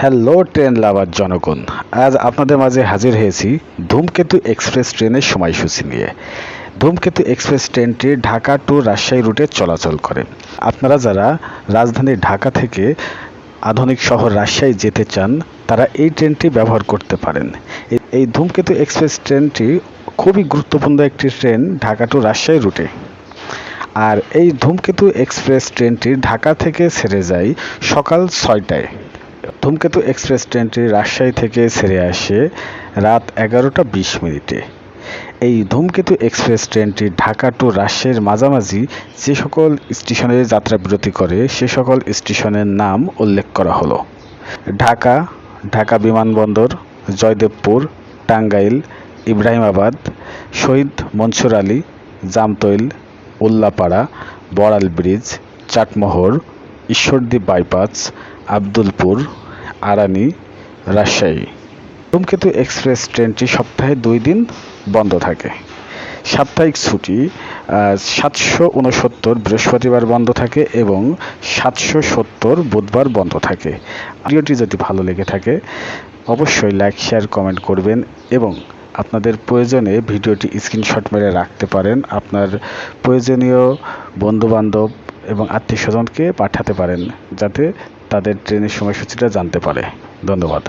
Hello, train লাভার জনগণ। আজ আপনাদের মাঝে হাজির হয়েছি ধূমকেতু এক্সপ্রেস ট্রেনের সময়সূচি নিয়ে। ধূমকেতু এক্সপ্রেস ট্রেনটি ঢাকা টু রাজশাহী রুটে চলাচল করে। আপনারা যারা রাজধানী ঢাকা থেকে আধুনিক শহর রাজশাহী যেতে চান, তারা এই ট্রেনটি ব্যবহার করতে পারেন। এই- ধূমকেতু এক্সপ্রেস ট্রেনটি খুবই গুরুত্বপূর্ণ একটি ট্রেন ঢাকা টু রাজশাহী রুটে। আর এই ধূমকেতু এক্সপ্রেস ট্রেনটি ঢাকা থেকে ছেড়ে যায় সকাল ছয়টায়। ধূমকেতু এক্সপ্রেস ট্রেনটি রাজশাহী থেকে ছেড়ে আসে রাত এগারোটা বিশ মিনিটে। এই ধূমকেতু এক্সপ্রেস ট্রেনটি ঢাকা টু রাজশাহীর মাঝামাঝি যে সকল স্টেশনে যাত্রা বিরতি করে, সে সকল স্টেশনের নাম উল্লেখ করা হলো। ঢাকা ঢাকা বিমানবন্দর, Joydebpur, Tangail, Ibrahimabad, Shahid Mansur Ali, Jamtoil, Ullapara, Baral bridge, Chatmohar, Ishwardi bypass Abdulpur, Arani, Rajshahi. Dhumketu express ট্রেনটি সপ্তাহে দুই দিন বন্ধ থাকে। সাপ্তাহিক ছুটি সাতশো উনসত্তর বৃহস্পতিবার বন্ধ থাকে এবং সাতশো সত্তর বুধবার বন্ধ থাকে। ভিডিওটি যদি ভালো লেগে থাকে, অবশ্যই লাইক শেয়ার কমেন্ট করবেন এবং আপনাদের প্রয়োজনে ভিডিওটি স্ক্রিনশট মেরে রাখতে পারেন। আপনার প্রয়োজনীয় বন্ধুবান্ধব এবং আত্মীয় স্বজনকে পাঠাতে পারেন, যাতে তাদের ট্রেনের সময়সূচিটা জানতে পারে। ধন্যবাদ।